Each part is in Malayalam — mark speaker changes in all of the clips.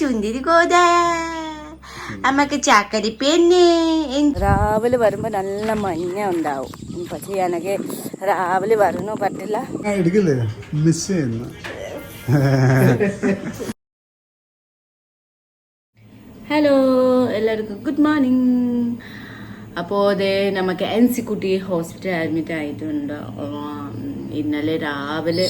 Speaker 1: ചുന്തിരി അമ്മയ്ക്ക് ചാക്കരി പെണ്ണ്
Speaker 2: രാവിലെ വരുമ്പോ നല്ല മഞ്ഞ ഉണ്ടാവും. പക്ഷെ എനിക്ക് രാവിലെ വരണോ പറ്റില്ല.
Speaker 3: ആ എടുക്കില്ലേ? മിസ് ചെയ്യുന്നു.
Speaker 2: ഹലോ എല്ലാവർക്കും ഗുഡ് മോർണിംഗ് അപ്പോ അതെ നമുക്ക് എൻ സി കുട്ടി ഹോസ്പിറ്റൽ അഡ്മിറ്റ് ആയിട്ടുണ്ട്. ഇന്നലെ രാവിലെ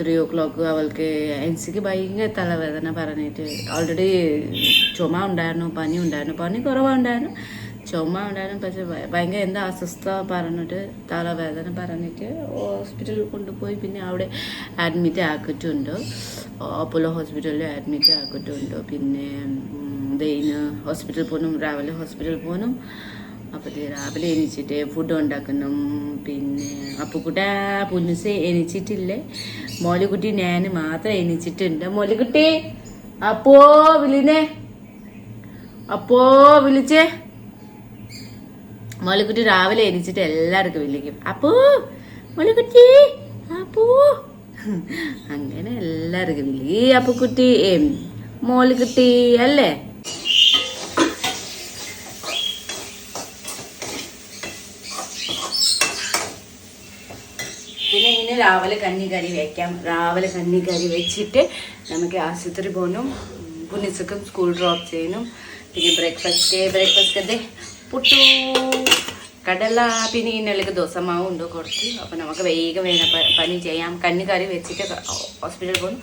Speaker 2: ത്രീ ഓ ക്ലോക്ക് അവൾക്ക് എൻസിക്ക് ഭയങ്കര തലവേദന പറഞ്ഞിട്ട്. ഓൾറെഡി ചുമ ഉണ്ടായിരുന്നു പനി ഉണ്ടായിരുന്നു പനി കുറവുണ്ടായിരുന്നു. ചുമ ഉണ്ടായിരുന്നു പക്ഷെ ഭയ- ഭയങ്കര എന്താ അസ്വസ്ഥ പറഞ്ഞിട്ട് തലവേദന പറഞ്ഞിട്ട് ഹോസ്പിറ്റലിൽ കൊണ്ടുപോയി. പിന്നെ അവിടെ അഡ്മിറ്റ് ആക്കിയിട്ടുണ്ട്. അപ്പോളോ ഹോസ്പിറ്റലിൽ അഡ്മിറ്റ് ആക്കിയിട്ടുണ്ട്. പിന്നെ ദൈന് ഹോസ്പിറ്റലിൽ പോകണം രാവിലെ ഹോസ്പിറ്റലിൽ പോകണം അപ്പോൾ രാവിലെ എണീച്ചിട്ട് ഫുഡ് ഉണ്ടാക്കണം. പിന്നെ അപ്പുക്കുട്ട പുന്നുസ് എണീച്ചിട്ടില്ലേ? മോലിക്കുട്ടി ഞാൻ മാത്രം എണീച്ചിട്ടുണ്ട്. മോലിക്കുട്ടി അപ്പോ വിളിനെ. അപ്പോ വിളിച്ചേ. മോലുകുട്ടി രാവിലെ എണീച്ചിട്ട് എല്ലാവർക്കും വിളിക്കും. അപ്പോ മോലുകുട്ടി അപ്പോ. അങ്ങനെ എല്ലാവർക്കും വിളി. അപ്പുക്കുട്ടി മോലുകുട്ടി അല്ലേ? പിന്നെ രാവിലെ കഞ്ഞി കറി വെക്കാം. രാവിലെ കഞ്ഞി കറി വെച്ചിട്ട് നമുക്ക് ആശുപത്രി പോകണം. പുനിസക്കും സ്കൂൾ ഡ്രോപ്പ് ചെയ്യണം. പിന്നെ ബ്രേക്ക്ഫാസ്റ്റ് ബ്രേക്ക്ഫാസ്റ്റ് അതെ പുട്ടു. കടല പിന്നെ ഇന്നലേക്ക് ദോശമാവും ഉണ്ട് കുറച്ച്. അപ്പോൾ നമുക്ക് വേഗം വേണം പനി ചെയ്യാം. കഞ്ഞി കറി വെച്ചിട്ട് ഹോസ്പിറ്റലിൽ പോകുന്നു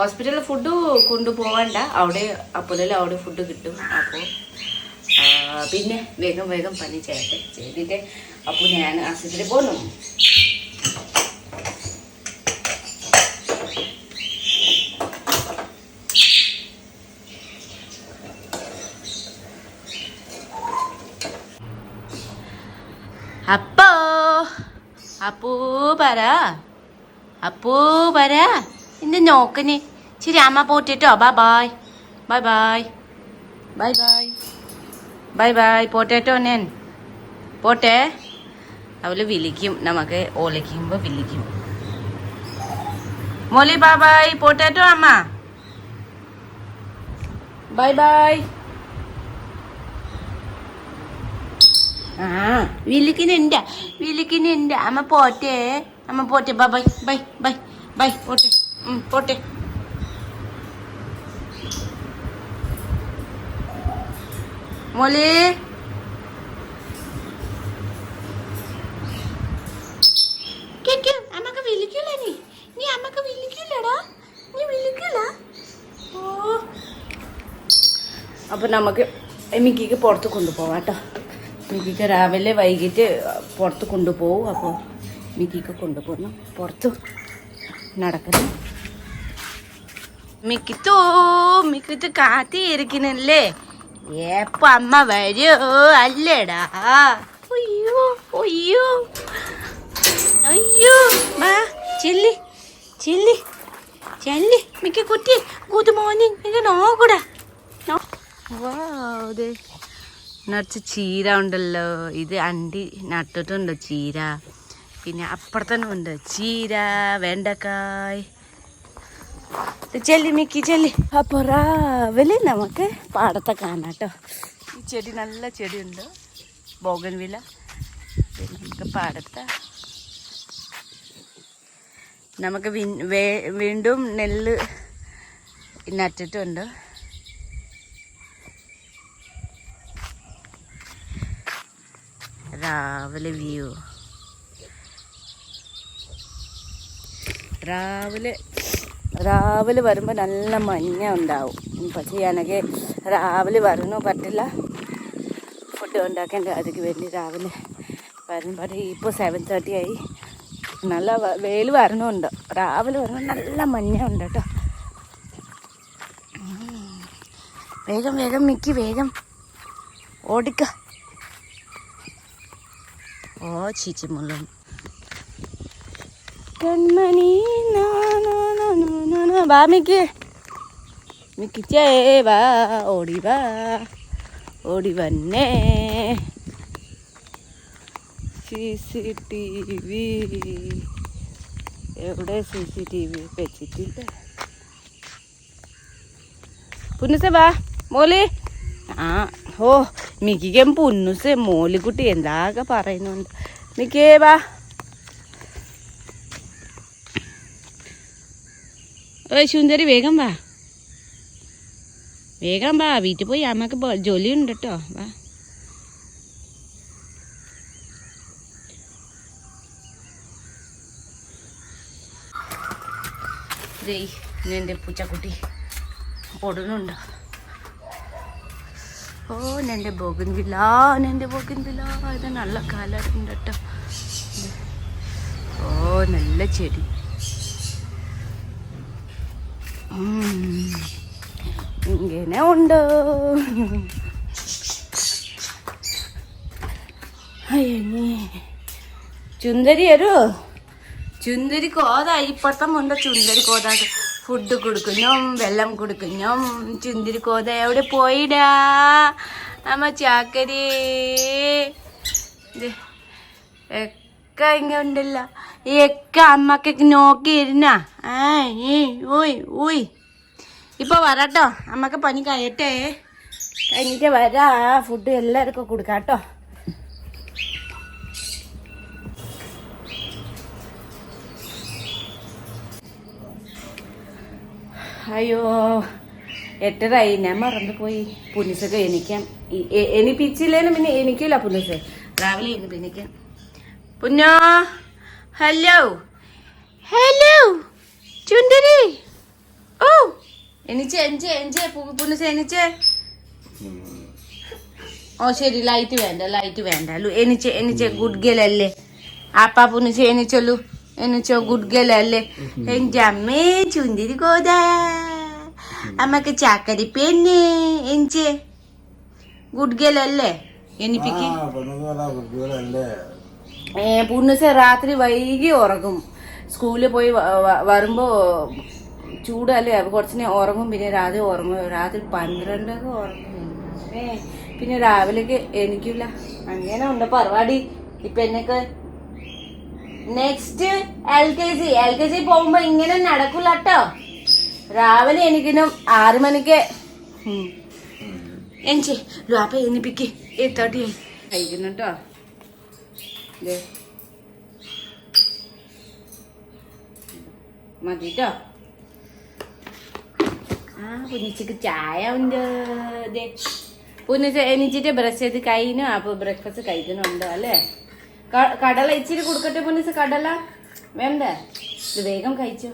Speaker 2: ഹോസ്പിറ്റലിൽ ഫുഡ് കൊണ്ടുപോകണ്ട അവിടെ അപ്പോഴല്ലേ അവിടെ ഫുഡ് കിട്ടും. അപ്പോൾ പിന്നെ വേഗം വേഗം പനി ചെയ്യട്ടെ. ചെയ്തിട്ട് അപ്പോൾ ഞാൻ ആശുപത്രി പോകണം അപ്പോ അപ്പൂ പറ. അപ്പൂ പറ. ഇന്ന് നോക്കന്. ശരി അമ്മ പോട്ടിട്ടോ. Bye bye bye bye bye bye bye bye പോട്ടേട്ടോ ഞാൻ പോട്ടെ. അവൾ വിളിക്കും. നമുക്ക് ഓലയ്ക്കുമ്പോൾ വിളിക്കും. മോലി ബൈ ബൈ പോട്ടേട്ടോ അമ്മ. ബൈ ബൈ ആ വിളിക്കുന്നുണ്ട് വിളിക്കുന്നുണ്ട് അമ്മ പോട്ടെ അമ്മ പോട്ടെ. Bye bye bye bye bye പോട്ടെ. പോട്ടെ. മോളെ. അമ്മയ്ക്ക് നീ? അമ്മയ്ക്ക് നീ ഓ. അപ്പൊ നമുക്ക് എമിക്കിക്ക് പുറത്ത് കൊണ്ടുപോവാം കേട്ടോ. മിക്കിക്ക് രാവിലെ വൈകിട്ട് പുറത്ത് കൊണ്ടുപോകും അപ്പോൾ മിക്കിക്ക് കൊണ്ടുപോകണം പുറത്ത് നടക്കണം മിക്കിത്തോ മിക്കിത്ത് കാത്തിരിക്കണല്ലേ ഏപ്പ അമ്മ വരൂ? അല്ലേടാ. അയ്യോ അയ്യോ. അയ്യോ. മാ ചെല്ലി ചെല്ലി ചെല്ലി. മിക്ക കുട്ടി ഗുഡ് മോർണിംഗ് മിക്ക നോക്കൂടാ. നിറച്ച് ചീര ഉണ്ടല്ലോ. ഇത് അണ്ടി നട്ടിട്ടുണ്ട് ചീര. പിന്നെ അപ്പുറത്തന്നെ ഉണ്ട്. ചീര വെണ്ടക്കായ്. ചെല്ലി മിക്കി ചെല്ലി. അപ്പൊ രാവിലെ നമുക്ക് പാടത്തെ കാണാം കേട്ടോ. ഈ ചെടി നല്ല ചെടിയുണ്ട്. ബോഗൻവില. ഇത് നമുക്ക് പാടത്തെ. നമുക്ക് വീണ്ടും നെല്ല് നട്ടിട്ടുണ്ട്. രാവിലെ വ്യൂ. രാവിലെ രാവിലെ വരുമ്പോൾ നല്ല മഞ്ഞ ഉണ്ടാവും. പക്ഷേ എനിക്ക് രാവിലെ വരണോ പറ്റില്ല. ഫുഡ് ഉണ്ടാക്കേണ്ട അതിക്ക് വേണ്ടി രാവിലെ വരുമ്പോൾ ഇപ്പോൾ സെവൻ തേർട്ടി ആയി. നല്ല വെയിൽ വരണമുണ്ട് രാവിലെ വരുമ്പോൾ നല്ല മഞ്ഞ ഉണ്ട് കേട്ടോ വേഗം വേഗം മിക്കി വേഗം. ഓടിക്ക ഓ ചീച്ചിമുള്ളും കൺമണി നാ, നാ, നാ, നാ, നാ, നാ. വാ മിക്കി മിക്കി ചേ വാ ഓടി വാ ഓടി വന്നേ സി സി ടി വി എവിടെ സി സി ടി വി വെച്ചിട്ടില്ല പുന്നുസേ വാ മോളി ആ ഓ മിക്കും പുന്നുസേ മോലിക്കുട്ടി എന്താകെ പറയുന്നുണ്ട്. മിക്കേ വാ. ഓ സുന്ദരി വേഗം വാ. വേഗം വാ വീട്ടിൽ പോയി അമ്മയ്ക്ക് ജോലി ഉണ്ട് കേട്ടോ വാ. ദേ എന്റെ പൂച്ചക്കുട്ടി ഓടുന്നുണ്ട്? ഓ എന്റെ ബോഗൻവില്ല എന്റെ ബോഗൻവില്ല. ഇത് നല്ല കാലുണ്ട് കേട്ടോ. ഓ നല്ല ചെടി. ഇങ്ങനെ ഉണ്ട്. ചുന്തരി വരൂ ചുന്ദരി കോതായി ഇപ്പുറത്തെ മുണ്ട ചുന്ദരി കോത ഫുഡ് കൊടുക്കുന്നും വെള്ളം കൊടുക്കുന്നും ചുന്തിരി കോത എവിടെ പോയിടാ? അമ്മ ചാക്കരി. എക്ക ഇങ്ങ ഉണ്ടല്ലോ. ഈ എക്ക അമ്മക്കൊക്കെ നോക്കിയിരുന്ന ആ ഈ ഊയ് ഊയ് ഇപ്പൊ വരാട്ടോ. അമ്മയ്ക്ക് പനി കയറ്റേ. കഴിഞ്ഞിട്ട് വരാ. ഫുഡ് എല്ലാവർക്കും കൊടുക്കാട്ടോ അയ്യോ എട്ടരായി ഞാൻ മറന്നുപോയി പുനിസൊക്കെ എനിക്കാം എനിപ്പിച്ചില്ലേലും പിന്നെ എനിക്കില്ല പുനിസ് രാവിലെ എനിക്കാം പുന്നോ ഹലോ. ഹലോ. ചുണ്ടരി. ഓ. എനിച്ചേ എനിച്ചേ എനിച്ചേ പുനിസ് എനിച്ചേ ഓ ശരി. ലൈറ്റ് വേണ്ട ലൈറ്റ് വേണ്ട. ലു എനിച്ച് എനിച്ചേ ഗുഡ് ഗേൾ അല്ലേ. ആപ്പാ പുനിസ് എനിച്ചോളൂ എനിച്ചോ ഗുഡ് ഗേൾ അല്ലേ എന്റെ അമ്മേ ചുന്തിരി കോതാ അമ്മയ്ക്ക് ചാക്കരി പെണ്ണ് എനിച്ചേ ഗുഡ് ഗേൾ അല്ലേ എനിപ്പിക്ക് ഏ പുണ്ണുസ രാത്രി വൈകി ഉറങ്ങും. സ്കൂളിൽ പോയി വരുമ്പോ ചൂടല്ലേ? അപ്പൊ കുറച്ചിനെ ഉറങ്ങും. പിന്നെ രാത്രി ഉറങ്ങും. രാത്രി പന്ത്രണ്ടൊക്കെ ഉറങ്ങും. പിന്നെ രാവിലേക്ക് എനിക്കില്ല അങ്ങനെ ഉണ്ട് പരിപാടി. ഇപ്പൊ എന്നൊക്കെ next L K G L K G പോകുമ്പോ ഇങ്ങനെ നടക്കൂല കേട്ടോ രാവിലെ എനിക്കിനും ആറ് മണിക്ക്. എഞ്ചി രാപ്പ എനിപ്പിക്ക് എത്തോട്ടി കഴിക്കുന്നു കേട്ടോ മതി ട്ടോ ആ പുനിച്ചക്ക് ചായ ഉണ്ട്. പുനിച്ച എണീച്ചിട്ട് ബ്രഷ് ചെയ്ത് കഴിഞ്ഞു. അപ്പൊ ബ്രേക്ക്ഫാസ്റ്റ് കഴിക്കണുണ്ടോ അല്ലേ? കടല ഇച്ചിരി കൊടുക്കട്ടെ പുനിച്ച കടല. വേണ്ടേ? ഇത് വേഗം കഴിച്ചു.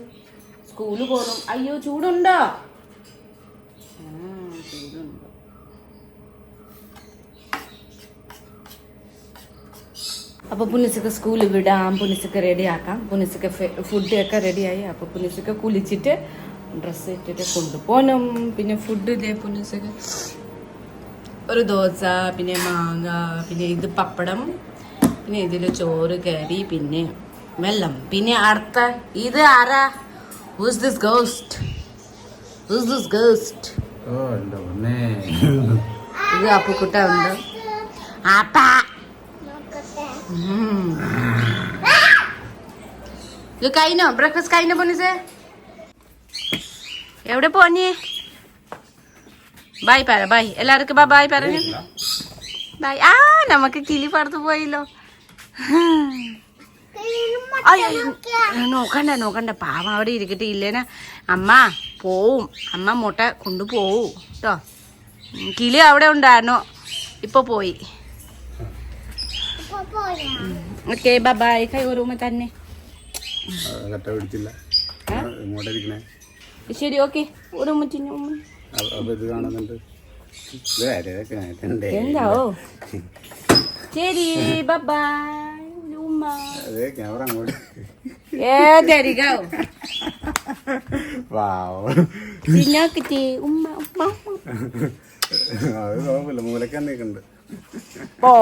Speaker 2: സ്കൂൾ പോകും അയ്യോ ചൂടുണ്ടോ? ചൂടുണ്ട്. അപ്പൊ പുനിസക്ക് സ്കൂളിൽ വിടാം. പുനിസക്ക് റെഡി ആക്കാം. പുനിസക്ക് ഒക്കെ റെഡിയായി അപ്പൊ പുനിസക്ക് കുളിച്ചിട്ട് ഡ്രസ്സ് ഇട്ടിട്ട് കൊണ്ടുപോകണം പിന്നെ ഫുഡ് ഇല്ലേ പുനിസക്ക് ഒരു ദോശ പിന്നെ മാങ്ങ പിന്നെ ഇത് പപ്പടം. പിന്നെ ഇതിൽ ചോറ് കറി പിന്നെ വെള്ളം. പിന്നെ അടുത്ത ഇത് ആരാ? Who's this ghost who's this ghost ഇത് അപ്പുക്കുട്ട ഉണ്ട്. അപ്പ ഉം. ഇത് കഴിഞ്ഞോ? ബ്രേക്ക്ഫാസ്റ്റ് കഴിഞ്ഞോ പൊന്നിസേ? എവിടെ പോഞ്ഞേ? ബായ് പറ ബായ് എല്ലാവർക്കും ബാ ബായ് പറഞ്ഞു ബായ് ആ നമുക്ക് കിളി പറത്ത് പോയല്ലോ. നോക്കണ്ട നോക്കണ്ട. പാവം അവിടെ ഇരിക്കട്ടെ. ഇല്ലേന അമ്മ പോവും. അമ്മ മുട്ട കൊണ്ടുപോവും. കേട്ടോ കിളി അവിടെ ഉണ്ടായിരുന്നു. ഇപ്പൊ പോയി. ഓക്കെ ബൈ കൈ ഒരു തന്നെ. ശരി ഓക്കെ. ഒരു. എന്താവോ? ശരി ബൈ ഉമ്മ.
Speaker 4: അതെ ക്യാമറ അങ്ങോട്ട്.
Speaker 2: Sinakiti, umma, umma, umma.
Speaker 4: അത് കുഴപ്പമില്ല മൂലക്കാൻ നിൽക്കുന്നുണ്ട്
Speaker 2: പോ.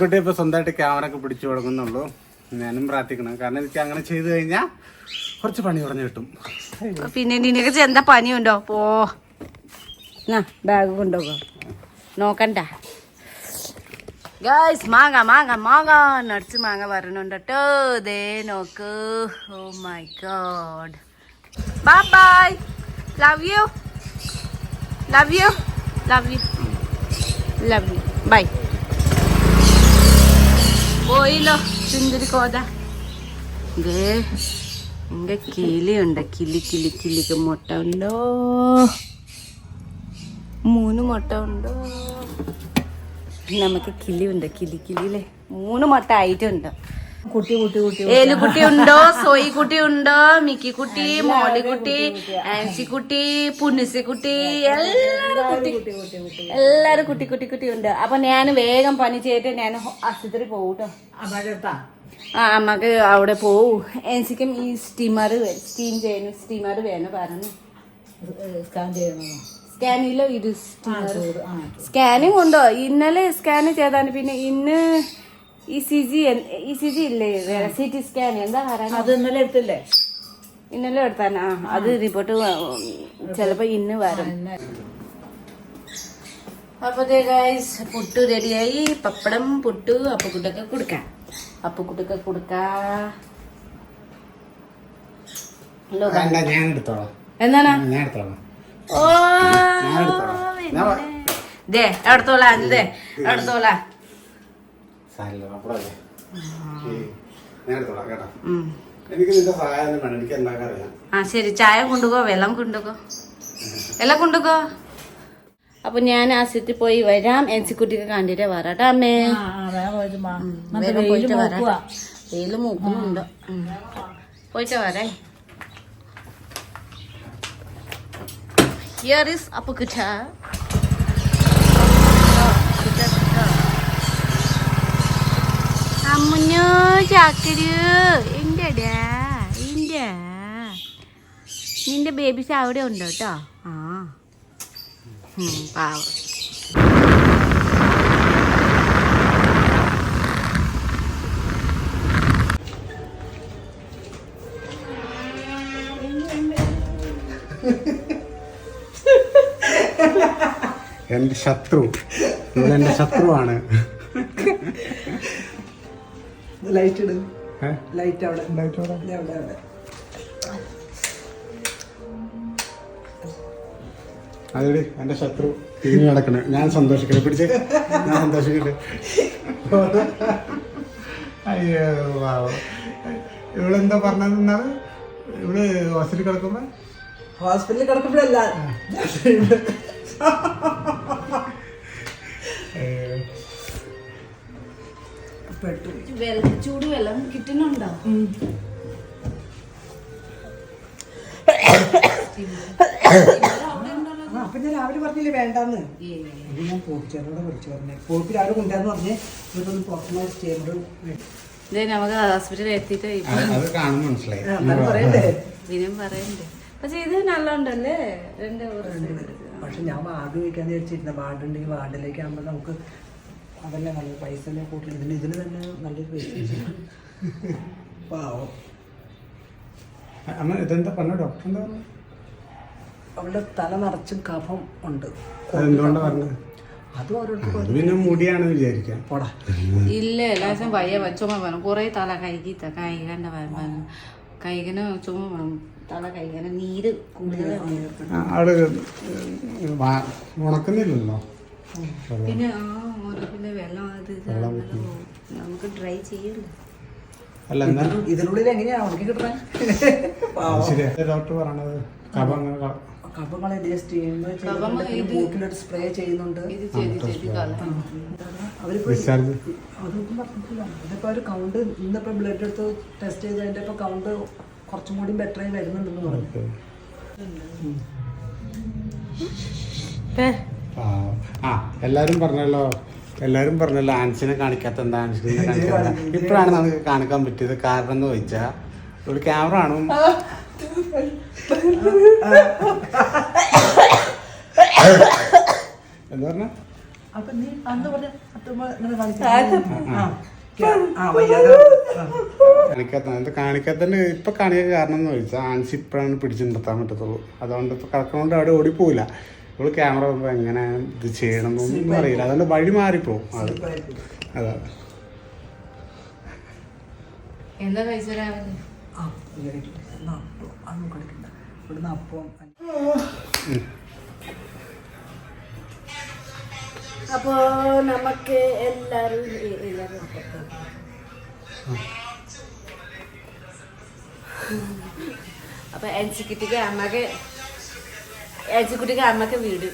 Speaker 4: കുട്ടി ഇപ്പൊ സ്വന്തമായിട്ട് ക്യാമറ ഒക്കെ പിടിച്ചു തുടങ്ങുന്നുള്ളൂ. ഞാനും പ്രാർത്ഥിക്കണം. കാരണം എനിക്ക് അങ്ങനെ ചെയ്തു കഴിഞ്ഞാൽ കുറച്ച് പണി കുറഞ്ഞു കിട്ടും.
Speaker 2: പിന്നെ നിനക്ക് എന്താ പനിയുണ്ടോ പോ. ബാഗ് കൊണ്ടുപോകോ. നോക്കണ്ട. ഗേൾസ് മാങ്ങ മാങ്ങ മാങ്ങ. നടിച്ച് മാങ്ങ വരണുണ്ട് കേട്ടോ ദേ നോക്ക്. ഓ my god bye bye love you love you love you love you bye പോയില്ലോ ചുന്തിരി കോത. ദേ എന്റെ കിളിയുണ്ട്. കിളി കിളി കിളിക്ക് മുട്ട ഉണ്ടോ? മൂന്ന് മുട്ട ഉണ്ട്. നമുക്ക് കിളി ഉണ്ട് കിളി കിളിലെ മൂന്ന് മുട്ട ആയിട്ടുണ്ട്.
Speaker 5: കുട്ടി കുട്ടി കുട്ടി
Speaker 2: ഏലുകുട്ടി ഉണ്ടോ? സോയി കുട്ടി ഉണ്ടോ? മിക്കിക്കുട്ടി മോളിക്കുട്ടി ആൻസിക്കുട്ടി കുട്ടി എല്ലാരും കുട്ടി എല്ലാരും കുട്ടി. കുട്ടി കുട്ടി ഉണ്ട്. അപ്പൊ ഞാൻ വേഗം പണി ചെയ്തിട്ട് ഞാൻ ആശുപത്രി പോകൂട്ടോ ആ അമ്മയ്ക്ക് അവിടെ പോവു. എനിക്കും ഈ സ്റ്റീമർ സ്റ്റീം ചെയ്യുന്നു. സ്റ്റീമർ വേണം പറഞ്ഞു.
Speaker 5: സ്കാൻ ചെയ്യണോ?
Speaker 2: സ്കാനിലോ
Speaker 5: ആ
Speaker 2: സ്കാനിങ് ഉണ്ടോ? ഇന്നലെ സ്കാൻ ചെയ്താണ്. പിന്നെ ഇന്ന് E C G E C G ഇല്ലേ? C T scan. എന്താ
Speaker 5: അത് ഇന്നലെ എടുത്തില്ലേ?
Speaker 2: ഇന്നലെ എടുത്താണ്. ആ അത് റിപ്പോർട്ട് ചിലപ്പോ ഇന്ന് വരും. അപ്പൊ ഗൈസ് പുട്ട് റെഡിയായി പപ്പടം പുട്ട് അപ്പക്കുട്ടൊക്കെ കൊടുക്കാം. അപ്പക്കുട്ടൊക്കെ കൊടുക്കാ.
Speaker 4: വേണ്ട ഞാൻ എടുത്തോളാം.
Speaker 2: എന്താണ്
Speaker 4: ഞാൻ എടുത്തോളാം. എടുത്തോളാം
Speaker 2: ദേ എടുത്തോളാം ദേ എടുത്തോളാം.
Speaker 4: സാരില്ല അപ്പഴല്ലേ ഞാൻ എടുത്തോളാം കേട്ടോ. എനിക്ക് നിന്റെ സഹായം ഒന്നും വേണം എനിക്ക് എന്താ അറിയാം.
Speaker 2: ആ ശരി ചായ കൊണ്ടുപോ വെള്ളം കൊണ്ടുപോ എല്ലാം കൊണ്ടുപോ അപ്പൊ ഞാൻ ആശുപത്രി പോയി വരാം. എൻസിക്കുട്ടിക്ക് കണ്ടിട്ട് വരാട്ടോ അമ്മേ.
Speaker 5: ആ ആ പോയിട്ട്
Speaker 2: വരാം. വെയിൽ മൂക്കുന്നുണ്ടോ. പോയിട്ട് വരേ. Here is Appukutta അമ്മുഞ്ഞു ചാക്കരു. എന്റെടാ എന്റെ നിന്റെ ബേബീസ് അവിടെ ഉണ്ട് കേട്ടോ ആ. പാവം.
Speaker 4: എന്റെ ശത്രു. എന്റെ ശത്രുവാണ്.
Speaker 5: ലൈറ്റ് ഇട്. ലൈറ്റ് അവിടെ.
Speaker 4: ലൈറ്റ് അവിടെ. അതെടി ശത്രു. തിരിഞ്ഞു നടക്കണ. ഞാൻ സന്തോഷിക്കണേ പിടിച്ച്. ഞാൻ സന്തോഷിക്കട്ടെ. അയ്യോ വാവ്. ഇവളെന്താ പറഞ്ഞത് ഇവൾ ഹോസ്പിറ്റലിൽ കിടക്കുമ്പോ?
Speaker 5: ഹോസ്പിറ്റലിൽ കിടക്കുമ്പോഴല്ല.
Speaker 4: അയ്യോ.
Speaker 5: പെട്ടു.
Speaker 2: ചൂട് വെള്ളം കിട്ടുന്നുണ്ടോ?
Speaker 5: അപ്പൊ ഞാൻ രാവിലെ പറഞ്ഞില്ലേ വേണ്ടെന്ന്? ഞാൻ പോപ്പിച്ചേനോട് വിളിച്ചു പറഞ്ഞേ. പോപ്പി രാവിലെ കൊണ്ടാന്ന് പറഞ്ഞേ. ഇവരൊന്ന് പുറത്തുനിന്ന്
Speaker 2: ഇത് നമുക്ക് ഹോസ്പിറ്റലിൽ എത്തിയിട്ട്
Speaker 4: മനസ്സിലായി.
Speaker 5: പറയണ്ടേ?
Speaker 2: പറയണ്ടേ? പക്ഷെ ഇത് നല്ലോണ്ടല്ലേ? രണ്ട്
Speaker 5: പക്ഷെ ഞാൻ വാർഡ് വയ്ക്കാന്ന് വിചാരിച്ചിരുന്ന വാർഡ് ഉണ്ടെങ്കിൽ വാർഡിലേക്ക് ആകുമ്പോൾ നമുക്ക് അതല്ല നല്ല പൈസ കൂട്ടി ഇതിന് ഇതിന് തന്നെ നല്ലൊരു പൈസ പാവോ.
Speaker 4: അമ്മ ഇതെന്താ പറഞ്ഞ? ഡോക്ടർ എന്താ
Speaker 5: അവളുടെ തല നിറച്ചും കഫം ഉണ്ട്.
Speaker 4: അതെന്തുകൊണ്ടാ പറഞ്ഞത്
Speaker 5: അത് ഓരോരുത്തർക്കും
Speaker 4: പിന്നെ മുടിയാണെന്ന് വിചാരിക്കാം.
Speaker 5: പോടാ.
Speaker 2: ഇല്ല എല്ലാവരും വയ്യ ചുമ വേണം. കുറേ തല കഴുകിത്ത കൈകണ്ട കൈകന ചുമ വേണം.
Speaker 4: വാ- ഉണക്കുന്നില്ലല്ലോ.
Speaker 2: പിന്നെ ആ പിന്നെ വെള്ളം നമുക്ക് ഡ്രൈ ചെയ്യല്ലോ.
Speaker 4: അല്ല എന്നാലും
Speaker 5: ഇതിനുള്ളിൽ എങ്ങനെയാണ് ഉണക്കി
Speaker 4: കിട്ടുന്നത് ഡോക്ടർ പറയണത്.
Speaker 5: ടേസ്റ്റ് ചെയ്യുമ്പോൾ സ്പ്രേ ചെയ്യുന്നുണ്ട്.
Speaker 2: ചെയ്ത് ചെയ്ത്
Speaker 5: അവരിപ്പോ ഒരു കൗണ്ട് ഇന്നിപ്പോ ബ്ലഡ് എടുത്ത് ടെസ്റ്റ് ചെയ്തതിന്റെ അതിന്റെ കൗണ്ട് കുറച്ചും കൂടി ബെറ്റർ ആയി വരുന്നുണ്ടെന്ന് പറഞ്ഞു.
Speaker 4: ആ എല്ലാരും പറഞ്ഞല്ലോ എല്ലാരും പറഞ്ഞല്ലോ ആൻസിനെ കാണിക്കാത്ത എന്താ ആൻസിനെ കാണിക്കാത്ത ഇപ്പോഴാണ് നമുക്ക് കാണിക്കാൻ പറ്റിയത് കാരണം എന്ന് ചോദിച്ചാൽ ഇവിടെ ക്യാമറ കാണും. എന്താ പറഞ്ഞ?
Speaker 5: അപ്പൊ നീ അന്ന് പറഞ്ഞ
Speaker 4: കാണിക്കാത്ത എന്താ കാണിക്കാത്തതിന്റെ ഇപ്പൊ കാണിക്കാൻ കാരണം എന്ന് ചോദിച്ചാൽ ആൻസി ഇപ്പോഴാണ് പിടിച്ചു നിർത്താൻ പറ്റത്തുള്ളൂ. അതുകൊണ്ട് ഇപ്പൊ കിടക്കണോണ്ട് അവിടെ ഓടിപ്പോവില്ല. ഇവൾ ക്യാമറ പോകുമ്പോ എങ്ങനെ ഇത് ചെയ്യണം എന്നൊന്നും അറിയില്ല. അതുകൊണ്ട് വഴി മാറിപ്പോവും. അത്. അതാ.
Speaker 2: എന്താ.
Speaker 5: ഇവിടുന്ന് അപ്പം
Speaker 2: അപ്പോ നമുക്ക് എല്ലാരും അപ്പുറത്ത്. അപ്പൊ എൻസിക്കുട്ടിക്ക് അമ്മയ്ക്ക് എൻസിക്കുട്ടിക്ക് അമ്മയ്ക്ക് വീട്.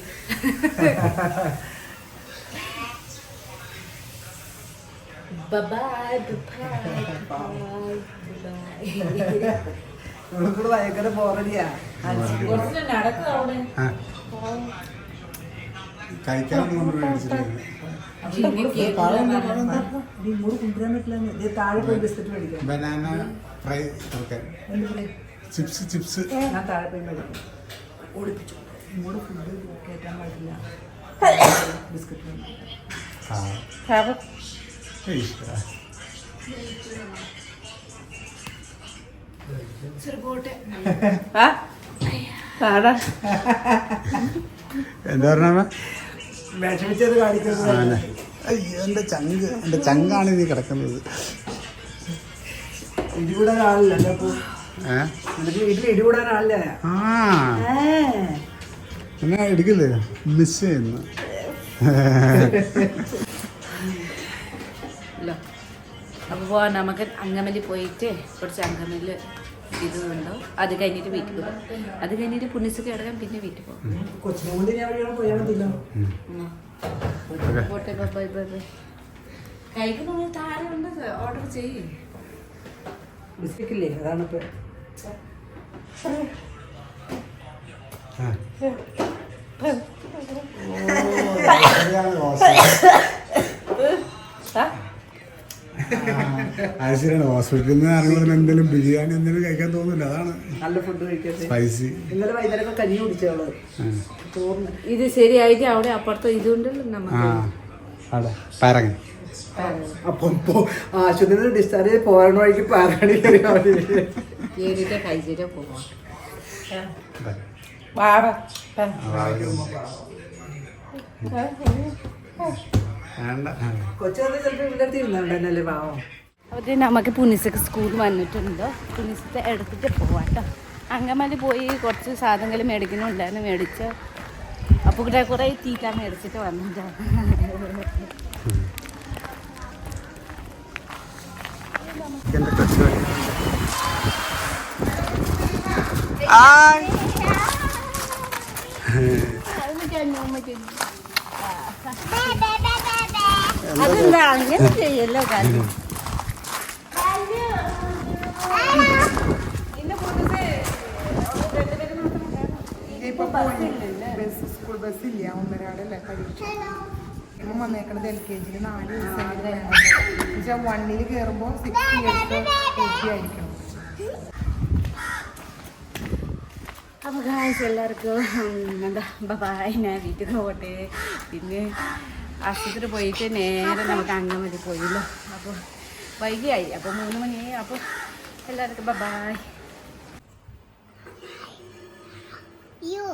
Speaker 5: ഭയങ്കര ബോറടിയാ
Speaker 2: നടക്കും അവിടെ.
Speaker 4: ആ. കഴിക്കാനൊന്നും കൊണ്ട്
Speaker 5: മേടിക്കാം.
Speaker 4: ബനാന ഫ്രൈ ഒക്കെ? ചിപ്സ് ചിപ്സ്
Speaker 5: ഞാൻ താഴെ പോയി മേടിക്കാം. ഓടിപ്പിച്ചു ഇങ്ങോട്ട് ഫുഡ് കയറ്റാൻ പാടില്ല. ബിസ്ക്കറ്റ്.
Speaker 4: എന്താ പറഞ്ഞ
Speaker 5: വിഷമിച്ചത് കാണിക്കുന്നത്.
Speaker 4: അയ്യോ എന്റെ ചങ്ക് എന്റെ ചങ്കാണ് നീ കിടക്കുന്നത്.
Speaker 5: ഇടികൂടാൻ ആളില്ല ഇടികൂടാൻ ആളില്ല
Speaker 4: ആ. എന്നാ എടുക്കില്ലേ? മിസ് ചെയ്യുന്നു.
Speaker 2: ഇല്ലോ. അപ്പൊ പോവാൻ നമുക്ക് അങ്കമല്ലി പോയിട്ട് കുറച്ച് അങ്കമല്ലി ഇത് ഉണ്ടോ അത് കഴിഞ്ഞിട്ട് വീട്ടിൽ പോകും. അത് കഴിഞ്ഞിട്ട് പുണ്യസൊക്കെ കിടക്കാൻ പിന്നെ വീട്ടിൽ പോകും. ബൈ കഴിക്കുന്ന താഴെ ഉണ്ട് ഓർഡർ ചെയ്യും.
Speaker 5: ബിസ്ക്കറ്റ് ഇല്ലേ അതാണ് ഇപ്പൊ
Speaker 4: അത് ശരിയാണ് ഹോസ്പിറ്റലിൽ നിന്ന് ഇറങ്ങുമ്പോൾ എന്തെങ്കിലും ബിരിയാണി എന്തെങ്കിലും കഴിക്കാൻ തോന്നില്ല അതാണ്
Speaker 5: നല്ല ഫുഡ് കഴിക്കട്ടെ
Speaker 4: സ്പൈസി
Speaker 5: ഇന്നലെ വൈകുന്നേരം കഞ്ഞി കുടിച്ചോളൂ
Speaker 2: ഇത് ശരിയായിട്ട് അവിടെ അപ്പുറത്ത് ഇതുണ്ടല്ലോ
Speaker 4: നമ്മൾ പാരങ്ങൻ
Speaker 5: അപ്പം ഇപ്പൊ ആശുപത്രിയിൽ ഡിസ്ചാർജ് ചെയ്ത് പോരണ വഴിക്ക്
Speaker 2: പാരണി കഴിച്ചിട്ട് പോവാം.
Speaker 4: വേണ്ട
Speaker 5: കൊച്ചു
Speaker 2: നമുക്ക് പുനിസക്ക് സ്കൂൾ വന്നിട്ടുണ്ട്. പുനിസത്തെ എടുത്തിട്ട് പോവാം കേട്ടോ അങ്കമാലി പോയി കുറച്ച് സാധനങ്ങൾ മേടിക്കുന്നുണ്ടായിരുന്നു മേടിച്ച്. അപ്പോൾ കൂടെ കുറേ തീറ്റ മേടിച്ചിട്ട് വന്നിട്ടോ.
Speaker 4: എന്റെ
Speaker 6: ഒന്നരാടല്ലേ പരീക്ഷ ഇവൻ വന്നേക്കണത് എൽ കെ ജിയിൽ നാല് ദിവസം വണ്ണിൽ കയറുമ്പോൾ സിക്സ് ഇയേഴ്സ് എയ്റ്റി ആയിരിക്കണം.
Speaker 2: അപ്പോൾ ഗായ്സ് എല്ലാവർക്കും എന്താ ബബായ് ഞാൻ വീട്ടിൽ പോകട്ടെ പിന്നെ ആശുപത്രി പോയിട്ട് നേരെ നമുക്ക് അങ്കമതി പോയല്ലോ. അപ്പോൾ വൈകിയായി. അപ്പോൾ മൂന്ന് മണിയായി അപ്പോൾ എല്ലാവർക്കും ബബായ്
Speaker 1: You.